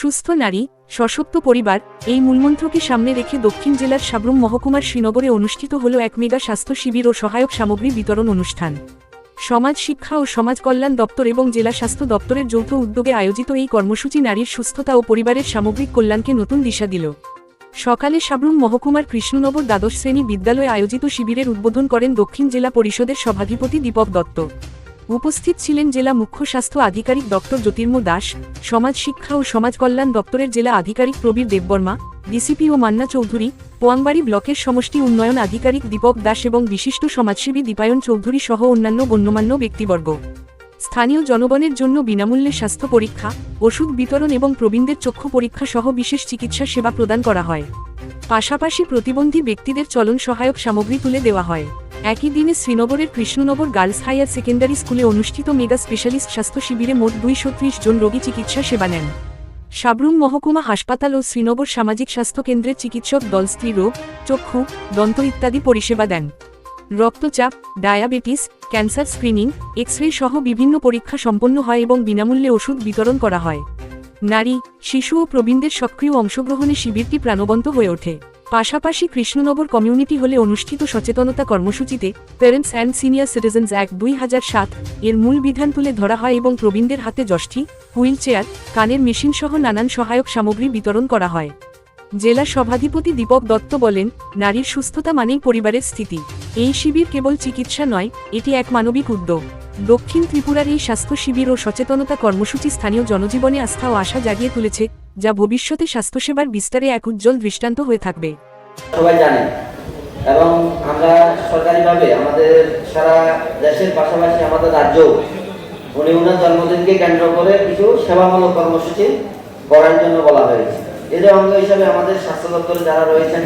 সুস্থ নারী, সশক্ত পরিবার, এই মূলমন্ত্রকে সামনে রেখে দক্ষিণ জেলার সাবরুম মহকুমার শ্রীনগরে অনুষ্ঠিত হল এক মেগা স্বাস্থ্য শিবির ও সহায়ক সামগ্রী বিতরণ অনুষ্ঠান। সমাজ শিক্ষা ও সমাজ কল্যাণ দপ্তর এবং জেলা স্বাস্থ্য দপ্তরের যৌথ উদ্যোগে আয়োজিত এই কর্মসূচি নারীর সুস্থতা ও পরিবারের সামগ্রিক কল্যাণকে নতুন দিশা দিল। সকালে সাবরুম মহকুমার কৃষ্ণনগর দ্বাদশ শ্রেণি বিদ্যালয়ে আয়োজিত শিবিরের উদ্বোধন করেন দক্ষিণ জেলা পরিষদের সভাধিপতি দীপক দত্ত। উপস্থিত ছিলেন জেলা মুখ্য স্বাস্থ্য আধিকারিক ডক্টর জ্যোতির্ম দাস, সমাজ শিক্ষা ও সমাজ কল্যাণ দপ্তরের জেলা আধিকারিক প্রবীর দেববর্মা, ডিসিপি ও মান্না চৌধুরী, পোয়াংবাড়ি ব্লকের সমষ্টি উন্নয়ন আধিকারিক দীপক দাস এবং বিশিষ্ট সমাজসেবী দীপায়ন চৌধুরী সহ অন্যান্য গণ্যমান্য ব্যক্তিবর্গ। স্থানীয় জনগণের জন্য বিনামূল্যে স্বাস্থ্য পরীক্ষা, ওষুধ বিতরণ এবং প্রবীণদের চক্ষু পরীক্ষা সহ বিশেষ চিকিৎসা সেবা প্রদান করা হয়। পাশাপাশি প্রতিবন্ধী ব্যক্তিদের চলন সহায়ক সামগ্রী তুলে দেওয়া হয়। একই দিনে শ্রীনগরের কৃষ্ণনগর গার্লস হায়ার সেকেন্ডারি স্কুলে অনুষ্ঠিত মেগা স্পেশালিস্ট স্বাস্থ্য শিবিরে মোট দুইশো ত্রিশ জন রোগী চিকিৎসা সেবা নেন। সাবরুম মহকুমা হাসপাতাল ও শ্রীনগর সামাজিক স্বাস্থ্য কেন্দ্রের চিকিৎসক দল স্ত্রী রোগ, চক্ষু, দন্ত ইত্যাদি পরিষেবা দেন। রক্তচাপ, diabetes, cancer screening X ray সহ বিভিন্ন পরীক্ষা সম্পন্ন হয় এবং বিনামূল্যে ওষুধ বিতরণ করা হয়। নারী, শিশু ও প্রবীণদের সক্রিয় অংশগ্রহণে শিবিরটি প্রাণবন্ত হয়ে ওঠে। পাশাপাশি কৃষ্ণনগর কমিউনিটি হলে অনুষ্ঠিত সচেতনতা কর্মসূচিতে parents and senior citizens act দুই হাজার সাত এর মূল বিধান তুলে ধরা হয় এবং প্রবীণদের হাতে যষ্টি হুইল চেয়ার কানের মেশিন সহ নানান সহায়ক সামগ্রী বিতরণ করা হয়। জেলা সভাধিপতি দীপক দত্ত বলেন, নারীর সুস্থতা মানেই পরিবারের স্থিতি। এই শিবির কেবল চিকিৎসা নয়, এটি এক মানবিক উদ্যোগ। দক্ষিণ ত্রিপুরার এই স্বাস্থ্য শিবির ও সচেতনতা কর্মসূচি স্থানীয় জনজীবনে আস্থা ও আশা জাগিয়ে তুলেছে যা ভবিষ্যতে স্বাস্থ্যসেবার বিস্তারে এক উজ্জ্বল দৃষ্টান্ত হয়ে থাকবে। সবাই জানে। এবং আমরা সরকারিভাবে আমাদের সারা দেশের পাশাপাশি আমাদের রাজ্য উনি উনার জন্মদিনকে কেন্দ্র করে কিছু সেবামূলক কর্মসূচি করার জন্য বলা হয়েছে। এর অঙ্গ হিসাবে আমাদের স্বাস্থ্য দপ্তরে যারা রয়েছেন,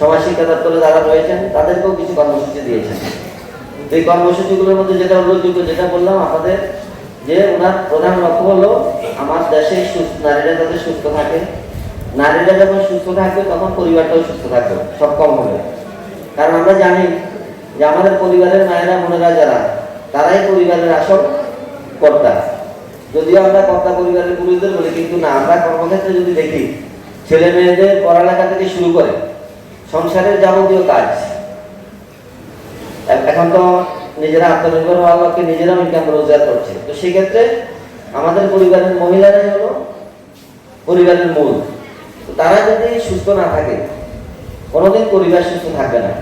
সমাজ শিক্ষা দপ্তরে যারা রয়েছেন, তাদেরকেও কিছু কর্মসূচি দিয়েছেন। এই কর্মসূচিগুলোর মধ্যে যেটা উল্লেখযোগ্য যেটা বললাম আপনাদের যে ওনার প্রধান লক্ষ্য হলো আমার দেশে নারীরা যাতে সুস্থ থাকে। নারীরা যখন সুস্থ থাকবে, তখন পরিবারটাও সুস্থ থাকবে, সব কম হবে। কারণ আমরা জানি যে আমাদের পরিবারের মায়েরা, বোনেরা যারা, তারাই পরিবারের আসল কর্তা। যদিও আমরা কর্তা পরিবারের পুরুষদের বলি, কিন্তু না, আমরা কর্মক্ষেত্রে যদি দেখি, ছেলে মেয়েদের পড়ালেখা থেকে শুরু করে সংসারের যাবতীয় কাজ। এখন তো নিজেরা আত্মনির্ভর হওয়ার লক্ষ্যে নিজেরা ইনকাম রোজগার করছে। তো সেক্ষেত্রে আমাদের পরিবারের মহিলারাই হলো পরিবারের মূল। তারা যদি সুস্থ না থাকে, কোনোদিন পরিবার সুস্থ থাকবে না।